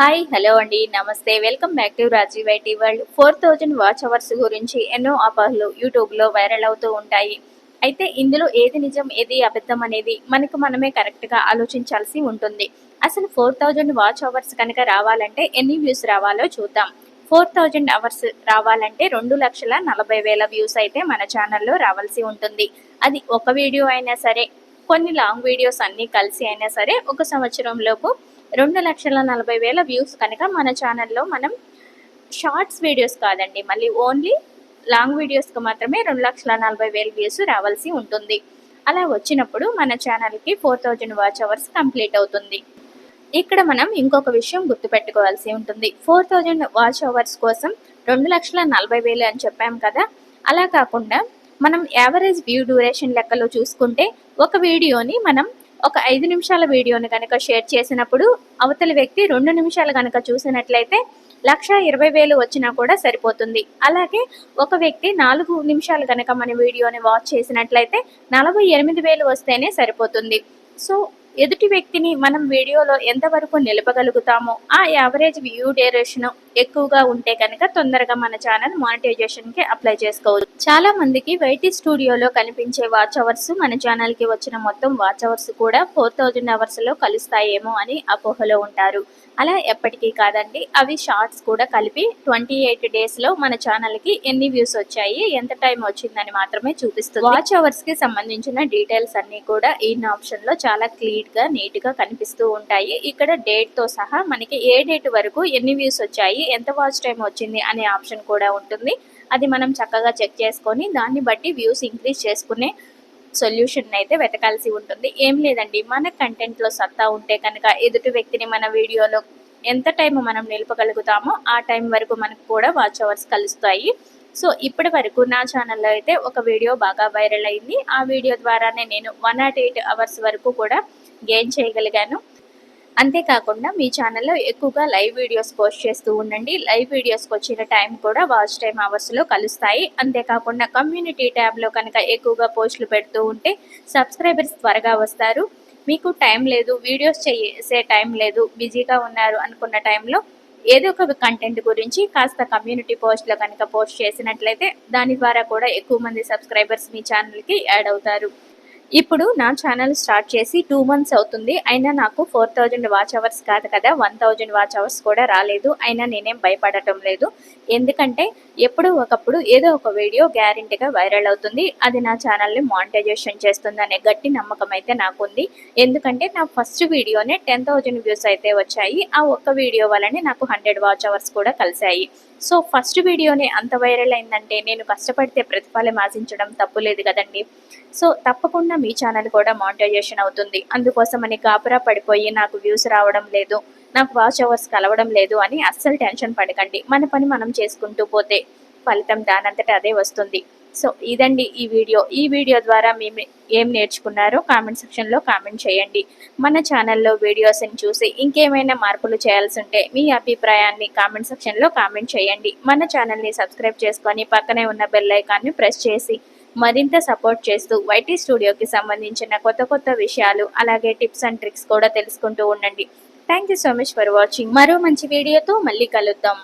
Hi hello అండి. నమస్తే. Welcome back to Rajiv IT world four thousand watch hours గురించి ఎన్నో అపోహలు యూట్యూబ్లో వైరల్ అవుతూ ఉంటాయి. అయితే ఇందులో ఏది నిజం ఏది అబద్ధం అనేది మనకు మనమే కరెక్ట్గా ఆలోచించాల్సి ఉంటుంది. అసలు ఫోర్ థౌజండ్ వాచ్ అవర్స్ కనుక రావాలంటే ఎన్ని వ్యూస్ రావాలో చూద్దాం. ఫోర్ థౌజండ్ అవర్స్ రావాలంటే రెండు లక్షల నలభై వేల వ్యూస్ అయితే మన ఛానల్లో రావాల్సి ఉంటుంది. అది ఒక వీడియో అయినా సరే కొన్ని లాంగ్ వీడియోస్ అన్నీ కలిసి అయినా సరే ఒక సంవత్సరం లోపు రెండు లక్షల నలభై వేల వ్యూస్ కనుక మన ఛానల్లో మనం షార్ట్స్ వీడియోస్ కాదండి మళ్ళీ ఓన్లీ లాంగ్ వీడియోస్కి మాత్రమే రెండు లక్షల నలభై వేల వ్యూస్ రావాల్సి ఉంటుంది. అలా వచ్చినప్పుడు మన ఛానల్కి four thousand watch hours complete అవుతుంది. ఇక్కడ మనం ఇంకొక విషయం గుర్తుపెట్టుకోవాల్సి ఉంటుంది. ఫోర్ థౌజండ్ వాచ్ అవర్స్ కోసం రెండు లక్షల నలభై వేలు అని చెప్పాం కదా అలా కాకుండా మనం యావరేజ్ వ్యూ డ్యూరేషన్ లెక్కలో చూసుకుంటే ఒక వీడియోని మనం ఒక ఐదు నిమిషాల వీడియోని కనుక షేర్ చేసినప్పుడు అవతలి వ్యక్తి రెండు నిమిషాలు కనుక చూసినట్లయితే లక్ష ఇరవై వేలు వచ్చినా కూడా సరిపోతుంది. అలాగే ఒక వ్యక్తి నాలుగు నిమిషాలు కనుక మన వీడియోని వాచ్ చేసినట్లయితే నలభై ఎనిమిది వేలు వస్తేనే సరిపోతుంది. సో ఎదుటి వ్యక్తిని మనం వీడియోలో ఎంతవరకు నిలపగలుగుతామో ఆ యావరేజ్ వ్యూ డ్యూరేషన్ ఎక్కువగా ఉంటే కనుక తొందరగా మన ఛానల్ మానిటైజేషన్కి అప్లై చేసుకోవచ్చు. చాలా మందికి వైటీ స్టూడియోలో కనిపించే వాచ్ అవర్స్ మన ఛానల్కి వచ్చిన మొత్తం వాచ్ అవర్స్ కూడా ఫోర్ థౌజండ్ అవర్స్లో కలుస్తాయేమో అని అపోహలో ఉంటారు. అలా ఎప్పటికీ కాదండి అవి షార్ట్స్ కూడా కలిపి ట్వంటీ ఎయిట్ డేస్లో మన ఛానల్కి ఎన్ని వ్యూస్ వచ్చాయి ఎంత టైం వచ్చిందని మాత్రమే చూపిస్తుంది. వాచ్ అవర్స్కి సంబంధించిన డీటెయిల్స్ అన్ని కూడా ఈ ఆప్షన్లో చాలా క్లియర్ నీట్గా నీట్గా కనిపిస్తూ ఉంటాయి. ఇక్కడ డేట్తో సహా మనకి ఏ డేట్ వరకు ఎన్ని వ్యూస్ వచ్చాయి ఎంత వాచ్ టైం వచ్చింది అనే ఆప్షన్ కూడా ఉంటుంది. అది మనం చక్కగా చెక్ చేసుకొని దాన్ని బట్టి వ్యూస్ ఇంక్రీజ్ చేసుకునే సొల్యూషన్ అయితే వెతకాల్సి ఉంటుంది. ఏం లేదండి మన కంటెంట్లో సత్తా ఉంటే కనుక ఎదుటి వ్యక్తిని మన వీడియోలో ఎంత టైం మనం నిలపగలుగుతామో ఆ టైం వరకు మనకు కూడా వాచ్ అవర్స్ కలుస్తాయి. సో ఇప్పటి వరకు నా ఛానల్లో అయితే ఒక వీడియో బాగా వైరల్ అయింది. ఆ వీడియో ద్వారానే నేను వన్ నాట్ ఎయిట్ అవర్స్ వరకు కూడా గెయిన్ చేయగలిగాను. అంతేకాకుండా మీ ఛానల్లో ఎక్కువగా లైవ్ వీడియోస్ పోస్ట్ చేస్తూ ఉండండి. లైవ్ వీడియోస్కి వచ్చిన టైం కూడా వాచ్ టైం అవర్స్లో కలుస్తాయి. అంతేకాకుండా కమ్యూనిటీ ట్యాబ్లో కనుక ఎక్కువగా పోస్టులు పెడుతూ ఉంటే సబ్స్క్రైబర్స్ త్వరగా వస్తారు. మీకు టైం లేదు వీడియోస్ చేసే టైం లేదు బిజీగా ఉన్నారు అనుకున్న టైంలో ఏదో ఒక కంటెంట్ గురించి కాస్త కమ్యూనిటీ పోస్ట్లో కనుక పోస్ట్ చేసినట్లయితే దాని ద్వారా కూడా ఎక్కువ మంది సబ్స్క్రైబర్స్ మీ ఛానల్కి యాడ్ అవుతారు. ఇప్పుడు నా ఛానల్ స్టార్ట్ చేసి టూ మంత్స్ అవుతుంది. అయినా నాకు ఫోర్ థౌజండ్ వాచ్ అవర్స్ కాదు కదా. వన్ థౌజండ్ వాచ్ అవర్స్ కూడా రాలేదు. అయినా నేనేం భయపడటం లేదు. ఎందుకంటే ఎప్పుడు ఒకప్పుడు ఏదో ఒక వీడియో గ్యారెంటీగా వైరల్ అవుతుంది. అది నా ఛానల్ని మానిటైజేషన్ చేస్తుందనే గట్టి నమ్మకం అయితే నాకుంది ఎందుకంటే నా ఫస్ట్ వీడియోనే టెన్ థౌజండ్ వ్యూస్ అయితే వచ్చాయి. ఆ ఒక్క వీడియో వల్లనే నాకు హండ్రెడ్ వాచ్ అవర్స్ కూడా కలిశాయి. సో ఫస్ట్ వీడియోనే అంత వైరల్ అయిందంటే నేను కష్టపడితే ప్రతిఫలం ఆశించడం తప్పులేదు కదండి. సో తప్పకుండా మీ ఛానల్ కూడా మానిటైజేషన్ అవుతుంది. అందుకోసమని కాపురా పడిపోయి నాకు వ్యూస్ రావడం లేదు నాకు వాచ్ అవర్స్ కలవడం లేదు అని అస్సలు టెన్షన్ పడకండి. మన పని మనం చేసుకుంటూ పోతే ఫలితం దానంతట అదే వస్తుంది. సో ఇదండి ఈ వీడియో. ఈ వీడియో ద్వారా మేము ఏం నేర్చుకున్నారో కామెంట్ సెక్షన్లో కామెంట్ చేయండి. మన ఛానల్లో వీడియోస్ని చూసి ఇంకేమైనా మార్పులు చేయాల్సి ఉంటే మీ అభిప్రాయాన్ని కామెంట్ సెక్షన్లో కామెంట్ చేయండి. మన ఛానల్ని సబ్స్క్రైబ్ చేసుకొని పక్కనే ఉన్న బెల్ ఐకాన్ని ప్రెస్ చేసి మరింత సపోర్ట్ చేస్తూ వైటీ స్టూడియోకి సంబంధించిన కొత్త కొత్త విషయాలు అలాగే టిప్స్ అండ్ ట్రిక్స్ కూడా తెలుసుకుంటూ ఉండండి. Thank you so much for watching మరో మంచి వీడియోతో మళ్ళీ కలుద్దాం.